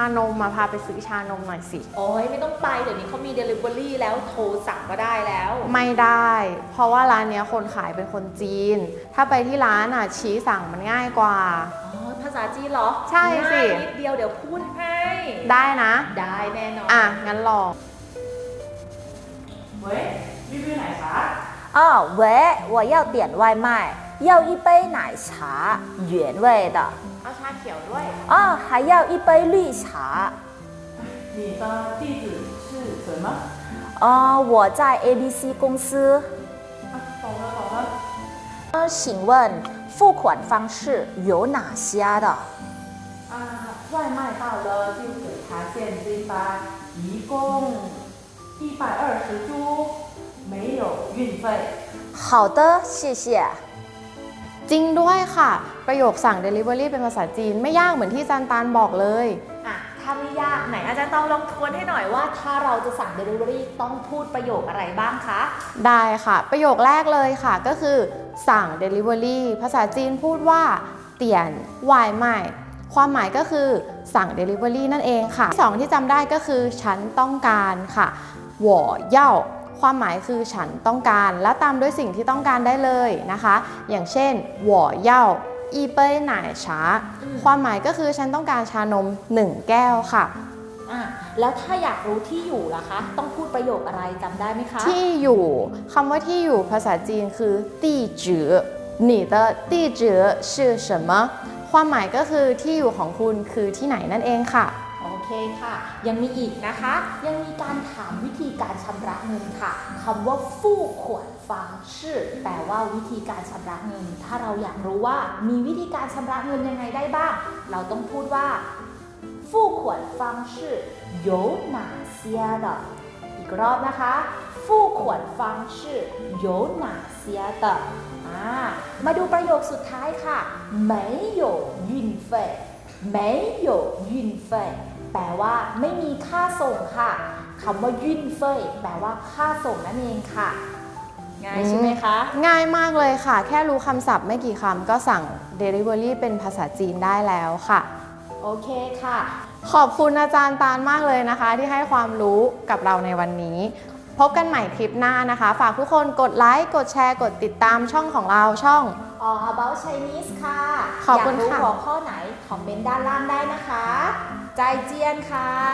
านมมาพาไปซื้อชานมหน่อยสิ โอ้ยไม่ต้องไปเดี๋ยวนี้เขามี Delivery แล้วโทรสั่งก็ได้แล้ว ไม่ได้ เพราะว่าร้านเนี้ยคนขายเป็นคนจีน ถ้าไปที่ร้านอ่ะชี้สั่งมันง่ายกว่า อ๋อ ภาษาจีนเหรอ ใช่สิ ง่ายนิดเดียวเดี๋ยวพูดให้ ได้นะ ได้แน่นอน อ่ะ งั้นลอง 喂，รีวิว奶茶。哦，喂，我要点外卖，要一杯奶茶，原味的。 เอาชาเขียวด้วย 哦，还要一杯绿茶。你的地址是什么？哦，我在 ABC 公司。啊，懂了懂了。呃，请问付款方式有哪些的？啊，外卖到了就给他现金吧，一共一百二十铢，没有运费。好的，谢谢。 จริงด้วยค่ะ ประโยคสั่ง Delivery เป็นภาษาจีนไม่ยากเหมือนที่จันตานบอกเลย อะถ้าไม่ยากไหนอาจารย์ต้องลองทวนให้หน่อยว่า ถ้าเราจะสั่ง Delivery ต้องพูดประโยคอะไรบ้างคะ ได้ค่ะ ประโยคแรกเลยค่ะ ก็คือสั่ง Delivery ภาษาจีนพูดว่า เตียนวายไม่ความหมายก็คือสั่ง Delivery นั่นเองค่ะที่สองที่จำได้ก็คือ ฉันต้องการค่ะ我要 ความหมายคือฉันต้องการ แล้วตามด้วยสิ่งที่ต้องการได้เลยนะคะ อย่างเช่น我要一杯奶茶ความหมายก็คือฉันต้องการชานม 1 แก้วค่ะ อ่ะ แล้วถ้าอยากรู้ที่อยู่ล่ะคะ ต้องพูดประโยคอะไรจำได้ไหมคะ ที่อยู่คำว่าที่อยู่ภาษาจีนคือตีจือ你的地址是什么ความหมายก็คือที่อยู่ของคุณคือที่ไหนนั่นเองค่ะ โอ เคค่ะ ยังมีอีกนะคะ ยังมีการถามวิธีการชำระเงินค่ะคำว่าฟู่ขวนฟังชื่อแปลว่าวิธีการชำระเงิน ถ้าเราอยากรู้ว่ามีวิธีการชำระเงินยังไงได้บ้าง เราต้องพูดว่าฟู่ขวนฟังชื่อ有哪些的อีกรอบนะคะฟู่ขวนฟังชื่อ有哪些的อ่ามาดูประโยคสุดท้ายค่ะ没有运费没有运费 แปลว่าไม่มีค่าส่งค่ะคำว่ายุ่นเฟยแปลว่าค่าส่งนั่นเองค่ะ ง่ายใช่ไหมคะ ง่ายมากเลยค่ะ แค่รู้คำศัพท์ไม่กี่คำก็สั่ง Delivery เป็นภาษาจีนได้แล้วค่ะ โอเคค่ะ ขอบคุณอาจารย์ตาลมากเลยนะคะ ที่ให้ความรู้กับเราในวันนี้ พบกันใหม่คลิปหน้านะคะ ฝากทุกคนกดไลค์กดแชร์กดติดตามช่องของเราช่องอ All About Chinese ค่ะขอบคุณอยากรู้ค่ะ หัวข้อไหนคอมเมนต์ด้านล่างได้นะคะ ใจเจียนค่ะ